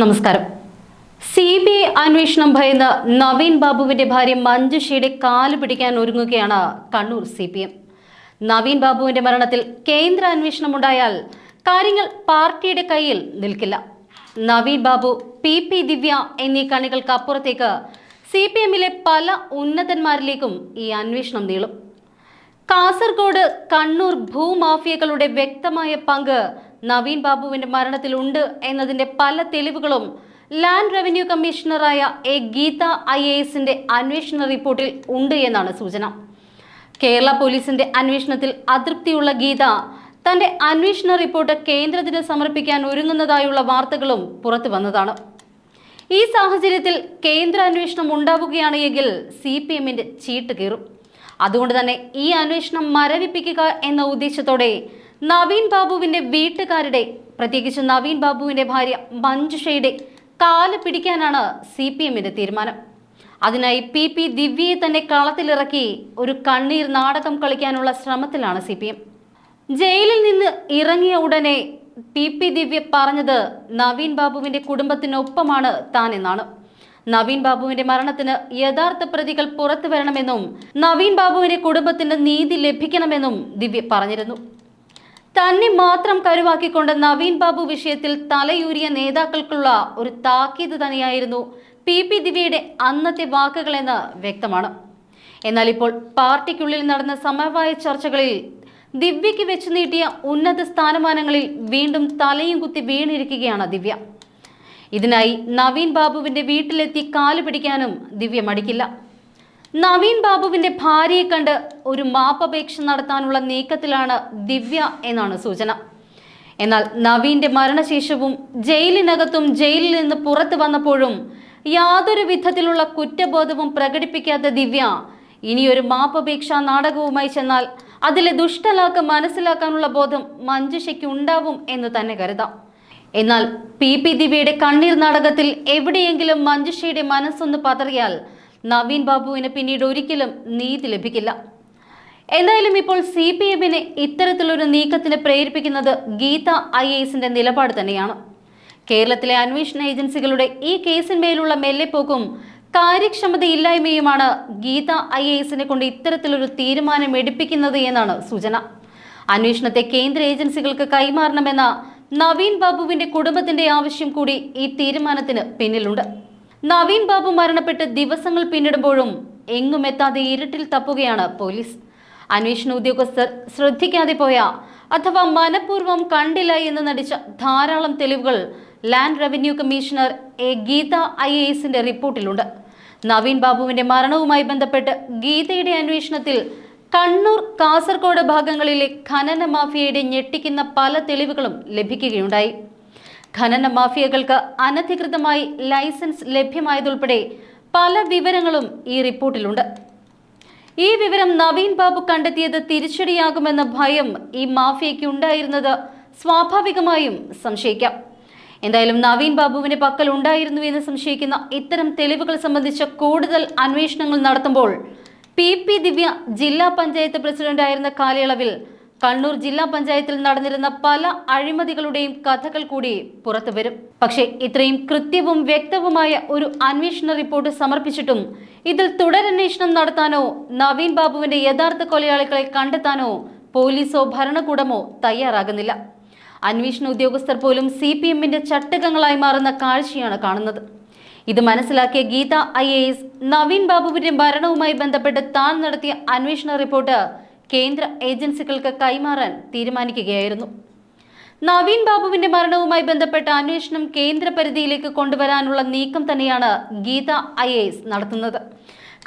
നമസ്കാരം. C B I അന്വേഷണം ഭയന്ന് നവീൻ ബാബുവിന്റെ ഭാര്യ മഞ്ജുഷയുടെ കാൽ പിടിക്കാൻ ഒരുങ്ങുകയാണ് Kannur C P M. Naveen ബാബുവിന്റെ മരണത്തിൽ കേന്ദ്ര അന്വേഷണം ഉണ്ടായാൽ കാര്യങ്ങൾ പാർട്ടിയുടെ കയ്യിൽ നിൽക്കില്ല. നവീൻ ബാബു പി പി ദിവ്യ എന്നീ കണികൾക്ക് അപ്പുറത്തേക്ക് സി പി എമ്മിലെ പല ഉന്നതന്മാരിലേക്കും ഈ അന്വേഷണം നീളും. കാസർഗോഡ് കണ്ണൂർ ഭൂമാഫിയകളുടെ വ്യക്തമായ പങ്ക് നവീൻ ബാബുവിന്റെ മരണത്തിലുണ്ട് എന്നതിന്റെ പല തെളിവുകളും ലാൻഡ് റവന്യൂ കമ്മീഷണറായ എ ഗീത ഐ എ എസിന്റെ അന്വേഷണ റിപ്പോർട്ടിൽ ഉണ്ട് എന്നാണ് സൂചന. കേരള പോലീസിന്റെ അന്വേഷണത്തിൽ അതൃപ്തിയുള്ള ഗീത തന്റെ അന്വേഷണ റിപ്പോർട്ട് കേന്ദ്രത്തിന് സമർപ്പിക്കാൻ ഒരുങ്ങുന്നതായുള്ള വാർത്തകളും പുറത്തു വന്നതാണ്. ഈ സാഹചര്യത്തിൽ കേന്ദ്ര അന്വേഷണം ഉണ്ടാവുകയാണെങ്കിൽ സി പി എമ്മിന്റെ ചീട്ട് കീറും. അതുകൊണ്ട് തന്നെ ഈ അന്വേഷണം മരവിപ്പിക്കുക എന്ന ഉദ്ദേശത്തോടെ നവീൻ ബാബുവിന്റെ വീട്ടുകാരുടെ പ്രത്യേകിച്ച് നവീൻ ബാബുവിന്റെ ഭാര്യ മഞ്ജുഷയുടെ കാൽ പിടിക്കാനാണ് സി പി എമ്മിന്റെ തീരുമാനം. അതിനായി പി പി ദിവ്യയെ തന്നെ കളത്തിലിറക്കി ഒരു കണ്ണീർ നാടകം കളിക്കാനുള്ള ശ്രമത്തിലാണ് സി പി എം. ജയിലിൽ നിന്ന് ഇറങ്ങിയ ഉടനെ പി പി ദിവ്യ പറഞ്ഞത് നവീൻ ബാബുവിന്റെ കുടുംബത്തിനൊപ്പമാണ് താൻ എന്നാണ്. നവീൻ ബാബുവിന്റെ മരണത്തിന് യഥാർത്ഥ പ്രതികൾ പുറത്തു വരണമെന്നും നവീൻ ബാബുവിന്റെ കുടുംബത്തിന് നീതി ലഭിക്കണമെന്നും ദിവ്യ പറഞ്ഞിരുന്നു. തന്നെ മാത്രം കരുവാക്കിക്കൊണ്ട് നവീൻ ബാബു വിഷയത്തിൽ തലയൂരിയ നേതാക്കൾക്കുള്ള ഒരു താക്കീത് തന്നെയായിരുന്നു പി പി ദിവ്യയുടെ അന്നത്തെ വാക്കുകളെന്ന് വ്യക്തമാണ്. എന്നാൽ ഇപ്പോൾ പാർട്ടിക്കുള്ളിൽ നടന്ന സമവായ ചർച്ചകളിൽ ദിവ്യയ്ക്ക് വെച്ചു നീട്ടിയ ഉന്നത സ്ഥാനമാനങ്ങളിൽ വീണ്ടും തലയും കുത്തി വീണിരിക്കുകയാണ് ദിവ്യ. ഇതിനായി നവീൻ ബാബുവിന്റെ വീട്ടിലെത്തി കാൽ പിടിക്കാനും ദിവ്യ മടിക്കില്ല. നവീൻ ബാബുവിന്റെ ഭാര്യയെ കണ്ട് ഒരു മാപ്പപേക്ഷ നടത്താനുള്ള നീക്കത്തിലാണ് ദിവ്യ എന്നാണ് സൂചന. എന്നാൽ നവീന്റെ മരണശേഷവും ജയിലിനകത്തും ജയിലിൽ നിന്ന് പുറത്തു വന്നപ്പോഴും യാതൊരു വിധത്തിലുള്ള കുറ്റബോധവും പ്രകടിപ്പിക്കാത്ത ദിവ്യ ഇനിയൊരു മാപ്പപേക്ഷ നാടകവുമായി ചെന്നാൽ അതിലെ ദുഷ്ടലാക്ക് മനസ്സിലാക്കാനുള്ള ബോധം മഞ്ജുഷയ്ക്ക് ഉണ്ടാവും എന്ന് തന്നെ കരുതാം. എന്നാൽ പി പി ദിവ്യയുടെ കണ്ണീർ നാടകത്തിൽ എവിടെയെങ്കിലും മഞ്ജുഷയുടെ മനസ്സൊന്ന് പതറിയാൽ നവീൻ ബാബുവിന് പിന്നീട് ഒരിക്കലും നീതി ലഭിക്കില്ല. എന്തായാലും ഇപ്പോൾ സി പി എമ്മിനെ ഇത്തരത്തിലൊരു നീക്കത്തിന് പ്രേരിപ്പിക്കുന്നത് ഗീത ഐ എസിന്റെ നിലപാട് തന്നെയാണ്. കേരളത്തിലെ അന്വേഷണ ഏജൻസികളുടെ ഈ കേസിന്മേലുള്ള മെല്ലെപ്പോക്കും കാര്യക്ഷമതയില്ലായ്മയുമാണ് ഗീത ഐ എസിനെ കൊണ്ട് ഇത്തരത്തിലൊരു തീരുമാനം എടുപ്പിക്കുന്നത് എന്നാണ് സൂചന. അന്വേഷണത്തെ കേന്ദ്ര ഏജൻസികൾക്ക് കൈമാറണമെന്ന നവീൻ ബാബുവിന്റെ കുടുംബത്തിന്റെ ആവശ്യം കൂടി ഈ തീരുമാനത്തിന് പിന്നിലുണ്ട്. നവീൻ ബാബു മരണപ്പെട്ട് ദിവസങ്ങൾ പിന്നിടുമ്പോഴും എങ്ങും എത്താതെ ഇരുട്ടിൽ തപ്പുകയാണ് പോലീസ്. അന്വേഷണ ഉദ്യോഗസ്ഥർ ശ്രദ്ധിക്കാതെ പോയ അഥവാ മനഃപൂർവം കണ്ടില്ല എന്ന് നടിച്ച ധാരാളം തെളിവുകൾ land revenue commissioner A Geetha I A എസിന്റെ റിപ്പോർട്ടിലുണ്ട്. നവീൻ ബാബുവിന്റെ മരണവുമായി ബന്ധപ്പെട്ട് ഗീതയുടെ അന്വേഷണത്തിൽ കണ്ണൂർ കാസർഗോഡ് ഭാഗങ്ങളിലെ ഖനന മാഫിയയുടെ ഞെട്ടിക്കുന്ന പല തെളിവുകളും ലഭിക്കുകയുണ്ടായി. ഖനന മാഫിയകൾക്ക് അനധികൃതമായി ലൈസൻസ് ലഭ്യമായതുൾപ്പെടെ പല വിവരങ്ങളും ഈ റിപ്പോർട്ടിലുണ്ട്. ഈ വിവരം നവീൻ ബാബു കണ്ടെത്തിയത് തിരിച്ചടിയാകുമെന്ന ഭയം ഈ മാഫിയയ്ക്ക് ഉണ്ടായിരുന്നത് സ്വാഭാവികമായും സംശയിക്കാം. എന്തായാലും നവീൻ ബാബുവിന്റെ പക്കൽ ഉണ്ടായിരുന്നു എന്ന് സംശയിക്കുന്ന ഇത്തരം തെളിവുകൾ സംബന്ധിച്ച കൂടുതൽ അന്വേഷണങ്ങൾ നടത്തുമ്പോൾ പി പി ദിവ്യ ജില്ലാ പഞ്ചായത്ത് പ്രസിഡന്റായിരുന്ന കാലയളവിൽ കണ്ണൂർ ജില്ലാ പഞ്ചായത്തിൽ നടന്നിരുന്ന പല അഴിമതികളുടെയും കഥകൾ കൂടി പുറത്തുവരും പക്ഷേ ഇത്രയും കൃത്യവും വ്യക്തവുമായ ഒരു അന്വേഷണ റിപ്പോർട്ട് സമർപ്പിച്ചിട്ടും ഇതിൽ തുടരന്വേഷണം നടത്താനോ നവീൻ ബാബുവിന്റെ യഥാർത്ഥ കൊലയാളികളെ കണ്ടെത്താനോ പോലീസോ ഭരണകൂടമോ തയ്യാറാകുന്നില്ല. അന്വേഷണ ഉദ്യോഗസ്ഥർ പോലും സി പി എമ്മിന്റെ ചട്ടകങ്ങളായി മാറുന്ന കാഴ്ചയാണ് കാണുന്നത്. ഇത് മനസ്സിലാക്കിയ Geetha I A S Naveen ബാബുവിന്റെ മരണവുമായി ബന്ധപ്പെട്ട് താൻ നടത്തിയ അന്വേഷണ റിപ്പോർട്ട് കേന്ദ്ര ഏജൻസികൾക്ക് കൈമാറാൻ തീരുമാനിക്കുകയായിരുന്നു. നവീൻ ബാബുവിന്റെ മരണവുമായി ബന്ധപ്പെട്ട അന്വേഷണം കേന്ദ്ര പരിധിയിലേക്ക് കൊണ്ടുവരാനുള്ള നീക്കം തന്നെയാണ് ഗീത ഐ നടത്തുന്നത്.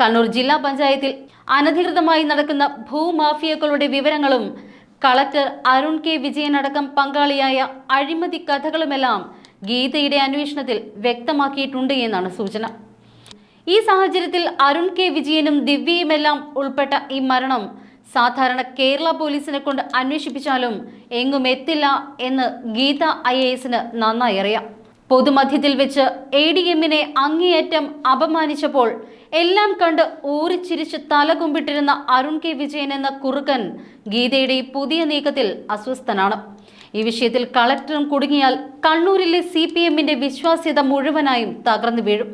കണ്ണൂർ ജില്ലാ പഞ്ചായത്തിൽ അനധികൃതമായി നടക്കുന്ന ഭൂമാഫിയകളുടെ വിവരങ്ങളും കളക്ടർ അരുൺ കെ വിജയൻ അടക്കം പങ്കാളിയായ അഴിമതി കഥകളുമെല്ലാം ഗീതയുടെ അന്വേഷണത്തിൽ വ്യക്തമാക്കിയിട്ടുണ്ട് എന്നാണ് സൂചന. ഈ സാഹചര്യത്തിൽ അരുൺ കെ വിജയനും ദിവ്യയുമെല്ലാം ഉൾപ്പെട്ട ഈ മരണം സാധാരണ കേരള പോലീസിനെ കൊണ്ട് അന്വേഷിപ്പിച്ചാലും എങ്ങും എത്തില്ല എന്ന് ഗീത ഐ എ എസിന് നന്നായി അറിയാം. പൊതുമധ്യത്തിൽ വെച്ച് എ ഡി എമ്മിനെ അങ്ങേയറ്റം അപമാനിച്ചപ്പോൾ എല്ലാം കണ്ട് ഊറിച്ചിരിച്ച് തലകുമ്പിട്ടിരുന്ന അരുൺ കെ വിജയൻ എന്ന കുറുക്കൻ ഗീതയുടെ ഈ പുതിയ നീക്കത്തിൽ അസ്വസ്ഥനാണ്. ഈ വിഷയത്തിൽ കളക്ടറും കുടുങ്ങിയാൽ കണ്ണൂരിലെ സി പി എമ്മിന്റെ വിശ്വാസ്യത മുഴുവനായും തകർന്നു വീഴും.